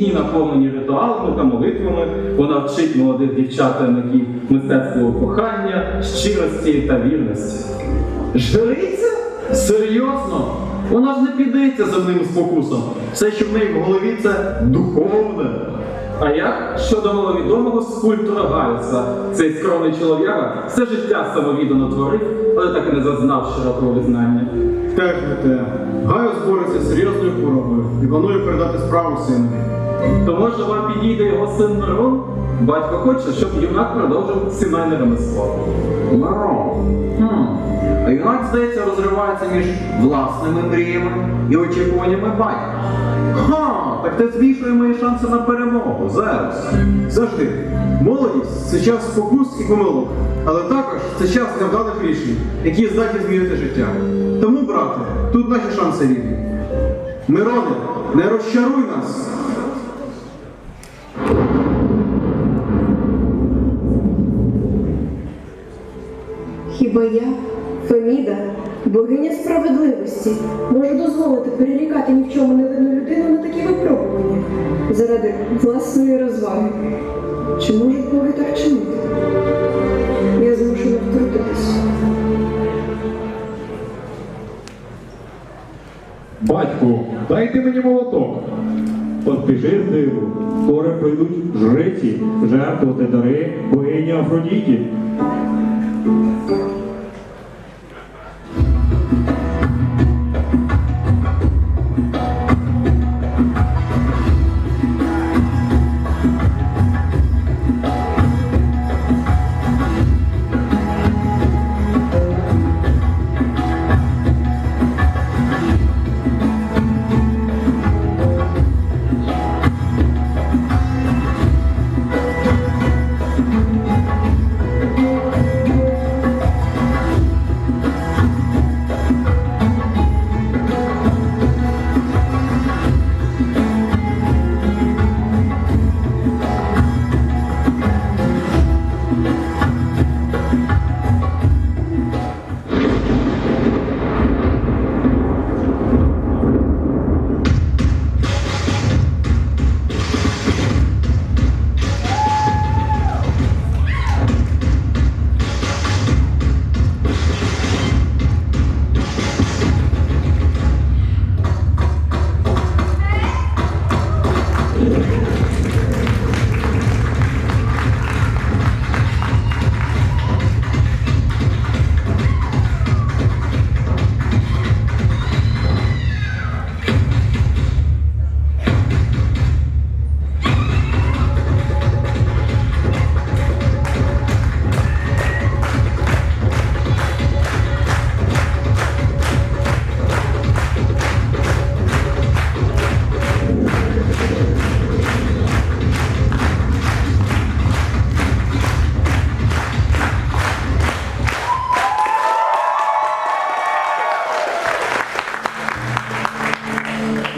І наповнені ритуалами та молитвами, вона вчить молодих дівчат та юнаків мистецтву кохання, щирості та вірності. Жриця? Серйозно? Вона ж не піддається земним спокусом. Все, що в неї в голові, це духовне. А як щодо маловідомого скульптора Гайуса? Цей скромний чолов'яга все життя самовіддано творив, але так і не зазнав широкого визнання. Теж не те. Гайос бореться серйозною хворобою і планує передати справу синові. То може вам підійде його син Мирон? Батько хоче, щоб юнак продовжив сімейне ремесло. Мирон. Хм. А юнак, здається, розривається між власними мріями і очікуваннями батька. Ха, так ти збільшує мої шанси на перемогу, Зеус. Завжди. Молодість це час спокус і помилок, але також це час невдалих рішень, які здатні змінити життя. Тому, брате, тут наші шанси рівні. Мироне, не розчаруй нас! Хіба я, Феміда, богиня справедливості, можу дозволити перерікати ні в чому не винну людину на такі випробування заради власної розваги? Чи можуть боги так чинити? Я змушена втрутитись. Батьку, дайте мені молоток. От з диву, скоро прийдуть жриці, жертвувати дари богині Афродіті.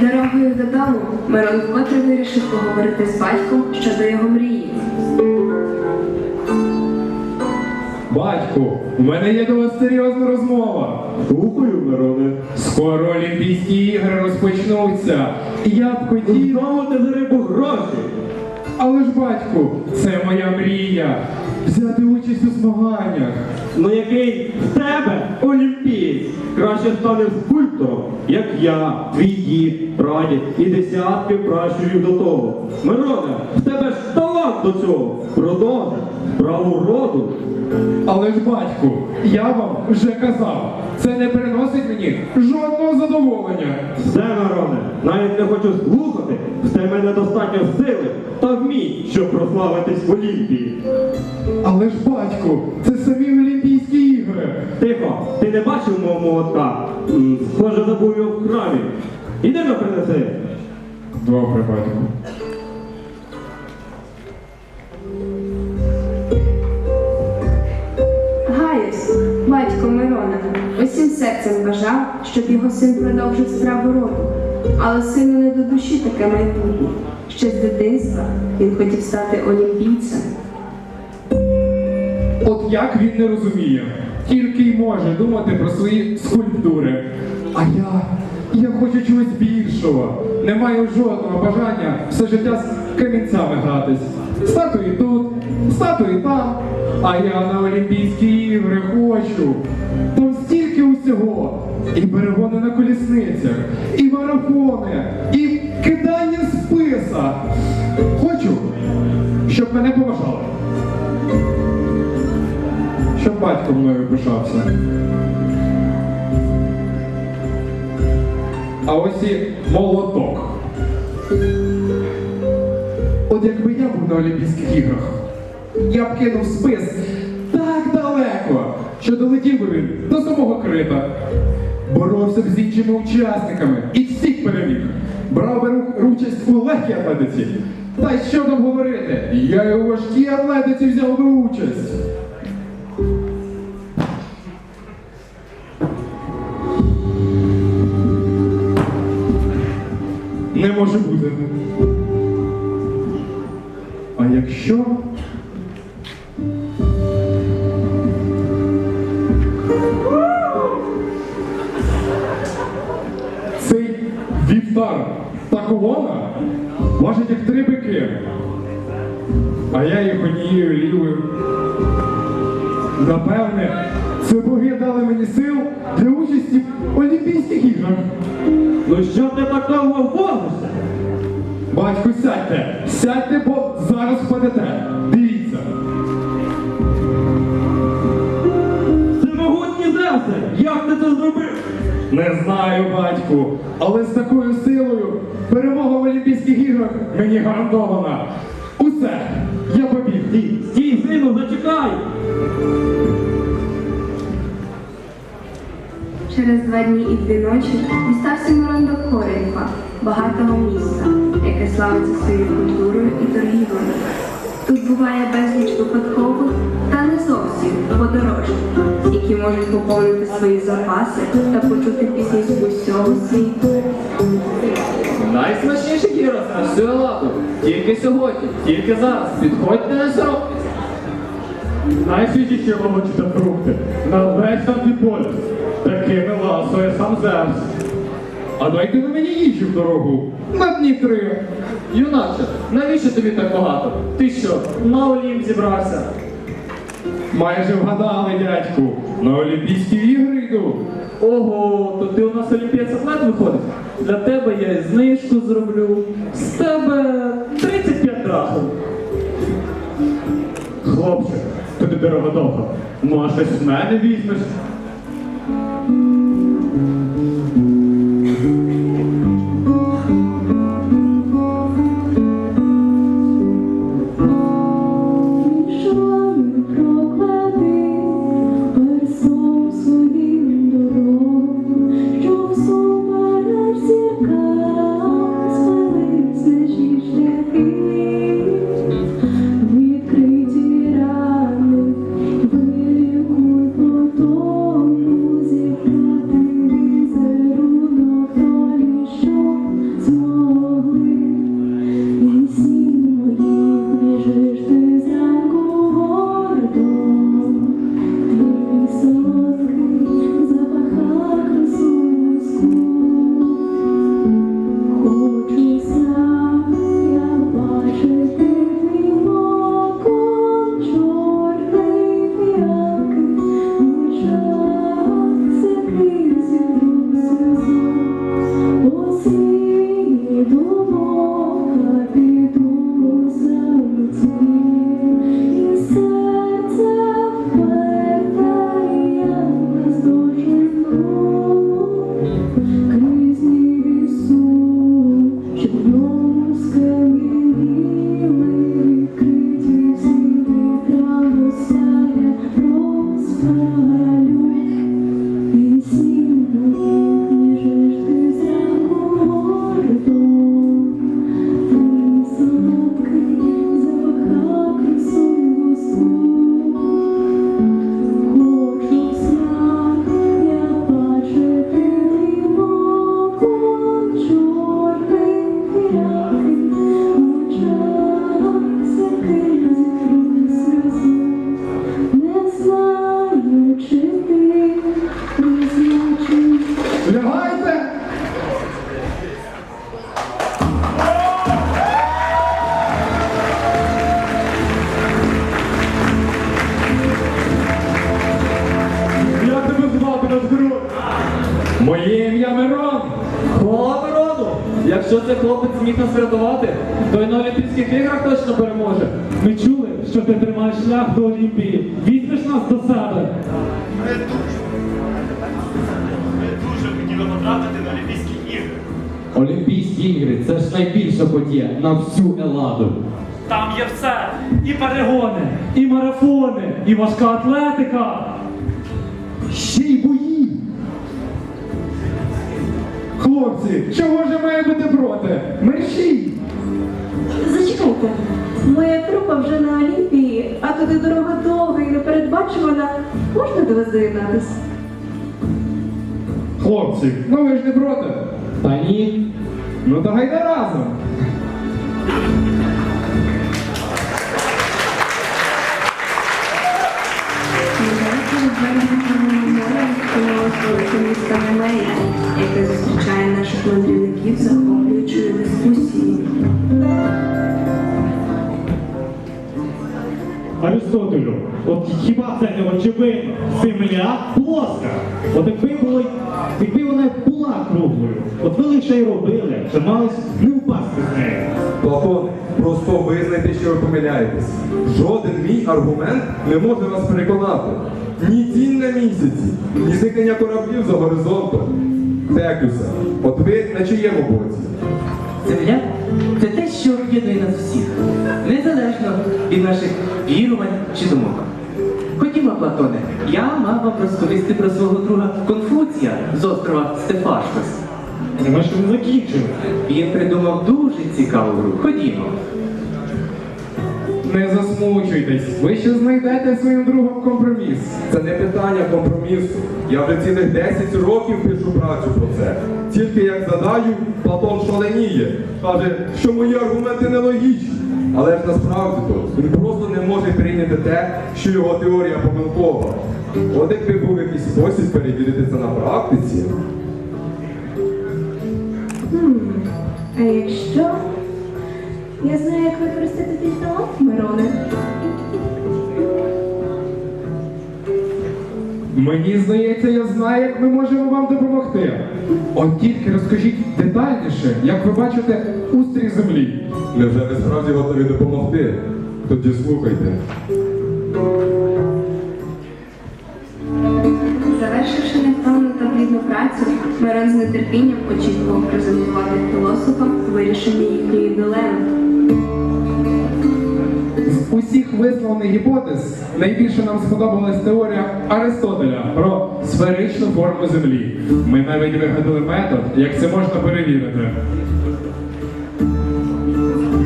Дорогою додому Мирон вкотре вирішив поговорити з батьком щодо його мрії. Батьку, у мене є до вас серйозна розмова. Слухаю, Мироне. Скоро Олімпійські ігри розпочнуться. І я б хотів. Знову ти за рибу гроші! Але ж, батьку, це моя мрія. Взяти участь у змаганнях. Ну який в тебе олімпієць краще стане скульптором, як я, твій дід, прадід і десятки пращурів до того. Мироне, в тебе до цього. Продовжуй праву роду. Але ж, батьку, я вам вже казав, це не приносить мені жодного задоволення. Все, Мироне, навіть не хочу слухати, в тебе недостатньо сили та вмінь, щоб прославитись в Олімпії. Але ж, батьку, це самі Олімпійські ігри. Тихо, ти не бачив мого молотка? М, Схоже, забув його в храмі. Іди на принеси. Добре, батьку. Батько Мирона, усім серцем бажав, щоб його син продовжив справу роду. Але сину не до душі таке майбутнє. Ще з дитинства він хотів стати олімпійцем. От як він не розуміє, тільки й може думати про свої скульптури. А я, Я хочу чогось більшого. Не маю жодного бажання все життя з камінцями гратись. Статуї тут, статуї там. А я на Олімпійські ігри хочу. Там стільки усього. І перегони на колісницях, і марафони, і кидання списа. Хочу, щоб мене поважали. Щоб батько мною пишався. А ось і молоток. От якби я був на Олімпійських іграх, я б кинув спис так далеко, що долетів би він до самого крита. Боровся б з іншими учасниками і всіх переміг. Брав би участь у легкій атлетиці. Та й що там говорити? Я і у важкій атлетиці взяв би участь. Не може бути. Якщо. Цей вівтар та колона важить як три бики. А я їх однією лівою. Напевне, це боги дали мені сил для участі в Олімпійських іграх. Ну що ти так довго возишся? Батько, сядьте! Сядьте, бо зараз впадете. Дивіться. Це могутні Зевсе! Як ти це зробив? Не знаю, батьку, але з такою силою перемога в Олімпійських іграх мені гарантована. Усе, я побіг. Стій, стій, сину, зачекай! Через два дні і дві ночі дістався Мирон до Коринфа, багатого міста, яке славиться своєю культурою і торгівлею. Тут буває безліч випадкових та не зовсім подорожніх, які можуть поповнити свої запаси та почути пісні з усього світу. Найсмачніший гірос на всю Елату. Тільки сьогодні, тільки зараз. Підходьте на срок. Найсвіжіші овочі та фрукти на весь Антиполіс. Такими ласує сам Зевс. А дайте на мені їжі в дорогу. На дні три. Юначе, навіщо тобі так багато? Ти що, на Олімп зібрався? Майже вгадали, дядьку. На Олімпійські ігри йду. Ого, то ти у нас олімпієць атлет виходить? Для тебе я і знижку зроблю. З тебе 35 драхм. Хлопче, ти дорогодоха. Може, з мене візьмеш? Зміг нас врятувати, то й на Олімпійських іграх точно переможе. Ми чули, що ти тримаєш шлях до Олімпії. Візьмеш нас до себе. Ми дуже, ми дуже хотіли потрапити на Олімпійські ігри. Олімпійські ігри це ж найбільша подія на всю Еладу. Там є все. І перегони, і марафони, і важка атлетика. Ще й Хлопці, чого ж має бути проти? Мерщій! Зачекайте, моя група вже на Олімпії, а туди дорога довга і непередбачувана. Можна до вас доєднатись? Хлопці, ну ви ж не проти. Та ні. Ну то гайда разом. Чорного моря відкрилося велике місто Немея, яке зустрічає наших мандрівників захоплюючою дискусією. Аристотелю, от хіба це не очевидно? Земля плоска. От якби було, якби вона була круглою, от ви лише й робили, що мались не впасти з нею. Платон, просто визнайте, що ви помиляєтесь. Жоден мій аргумент не може вас переконати. Ні тінь на місяці, ні зникнення кораблів за горизонтом. Текусе, от ви на чиєму боці? Земля це те, що об'єднує нас всіх, незалежно від наших вірувань чи думок. Ходімо, Платоне, я мав вам розповісти про свого друга Конфуція з острова Стефашкос. Ми ж не закінчили. Він придумав дуже цікаву гру. Ходімо. Не засмучуйтесь, ви ще знайдете своїм другом компроміс. Це не питання компромісу. Я вже цілих 10 років пишу працю про це. Тільки як задаю, Платон шаленіє. Каже, що мої аргументи нелогічні. Але ж насправді то він просто не може прийняти те, що його теорія помилкова. От якби був якийсь спосіб перевірити це на практиці. А якщо я знаю, як використати твій талант, Мироне. Мені здається, я знаю, як ми можемо вам допомогти. От тільки розкажіть детальніше, як ви бачите устрій землі. Невже ви справді готові допомогти? Тоді слухайте. Завершивши невтомну та плідну працю, Мирон з нетерпінням очікував презентувати філософам вирішення їхньої усіх гіпотез найбільше нам сподобалась теорія Аристотеля про сферичну форму Землі. Ми навіть вигадали метод, як це можна перевірити.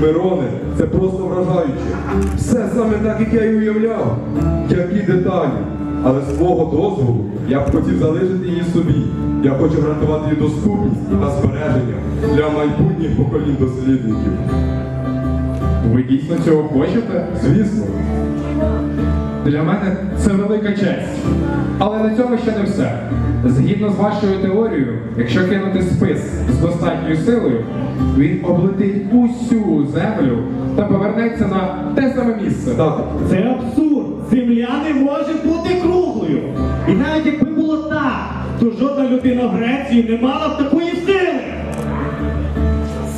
Мироне, це просто вражаюче. Все саме так, як я і уявляв. Які деталі. Але з свого дозволу я б хотів залишити її собі. Я хочу гарантувати її доступність та збереження для майбутніх поколінь дослідників. Ви дійсно цього хочете? Звісно, Для мене це велика честь. Але на цьому ще не все. Згідно з вашою теорією, якщо кинути спис з достатньою силою, він облетить усю землю та повернеться на те саме місце. так, Це абсурд. Земля не може бути круглою. І навіть якби було так, то жодна людина в Греції не мала б такої сили.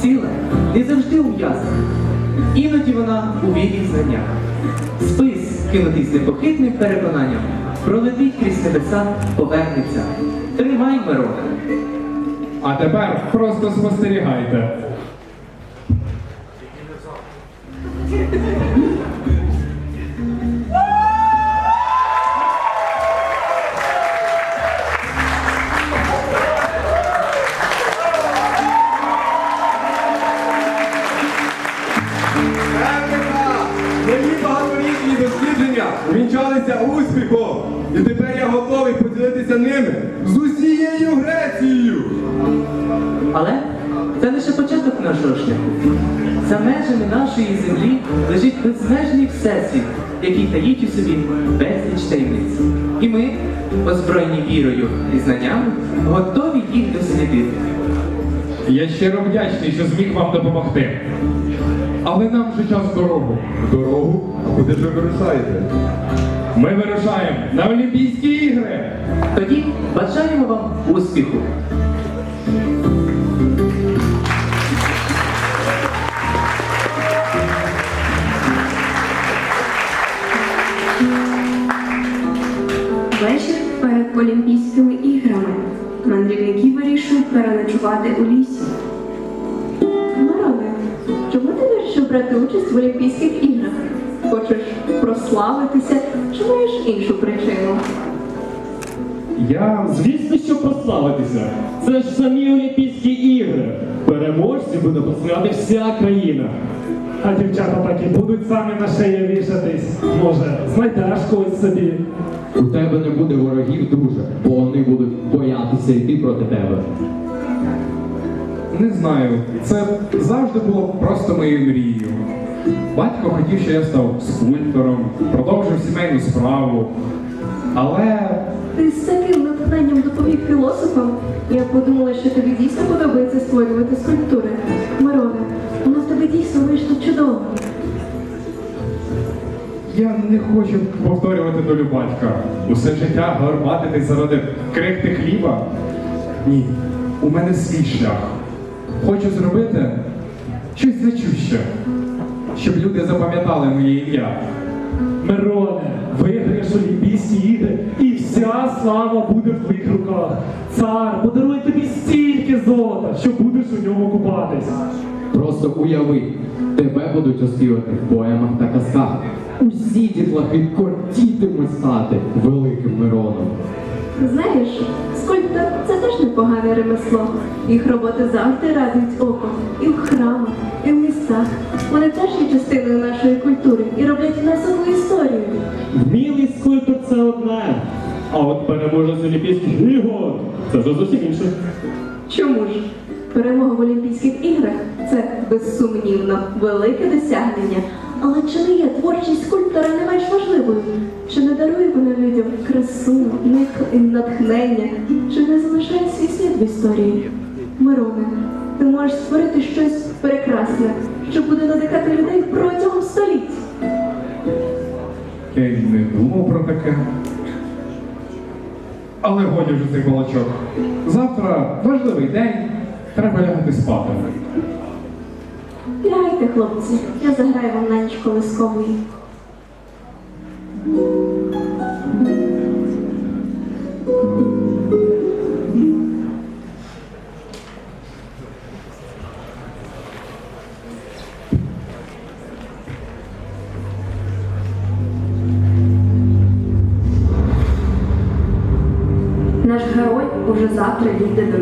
Сила не завжди у м'язах. Іноді вона у вірі в знаннях. Спис, з непохитним переконанням, пролетить крізь небеса, повернеться. Тримай, Мироне. А тепер просто спостерігайте. За межами нашої землі лежить безмежний всесвіт, який таїть у собі безліч таємниць. І ми, озброєні вірою і знаннями, готові їх дослідити. Я щиро вдячний, що зміг вам допомогти. Але нам вже час дорогу. Дорогу, а куди ж ви вирушаєте? Ми вирушаємо на Олімпійські ігри. Тоді бажаємо вам успіху. олімпійськими іграми мандрівники вирішують переночувати у лісі. Мароне, чому ти вирішив брати участь в Олімпійських іграх? Хочеш прославитися чи маєш іншу причину? Я, звісно, що прославитися. Це ж самі Олімпійські ігри. Переможці буде прославляти вся країна. А дівчата так і будуть самі на шиї вішатись. Може, знайдеш когось собі. У тебе не буде ворогів, друже, бо вони будуть боятися йти проти тебе. не знаю, це завжди було просто моєю мрією. Батько хотів, щоб я став скульптором, продовжив сімейну справу. Але Ти з таким натхненням доповів філософам. Я подумала, що тобі дійсно подобається створювати скульптури. Мироне, воно в тебе дійсно вийшло чудово. я не хочу повторювати долю батька. Усе життя горбатитись заради крихти хліба. Ні, у мене свій шлях. Хочу зробити щось значуще, щоб люди запам'ятали моє ім'я. Мироне, виграєш Олімпійські ігри вся слава буде в твоїх руках. Цар подарує тобі стільки золота, що будеш у ньому купатись. Просто уяви, тебе будуть оспівати в поемах та казках. Усі дітлахи кортітимуть стати великим Мироном. Знаєш, скульптор це теж непогане ремесло. Їх роботи завжди радують око. І в храмах, і в містах. Вони теж є частиною нашої культури і роблять внесок у історію. Вмілий скульптор це одне. А от переможець Олімпійських ігор це вже зовсім інше. Чому ж? Перемога в Олімпійських іграх це безсумнівно велике досягнення. Але чи не є творчість скульптора не менш важливою? Чи не дарує вона людям красу, них- натхнення? Чи не залишає свій слід в історії? Мироне, ти можеш створити щось прекрасне, що буде надихати людей протягом століть. Я й не думав про таке. Але годі вже цей балачок. Завтра важливий день, треба лягати спати. Лягайте, хлопці, я заграю вам на ніч колискової. Уже завтра їде до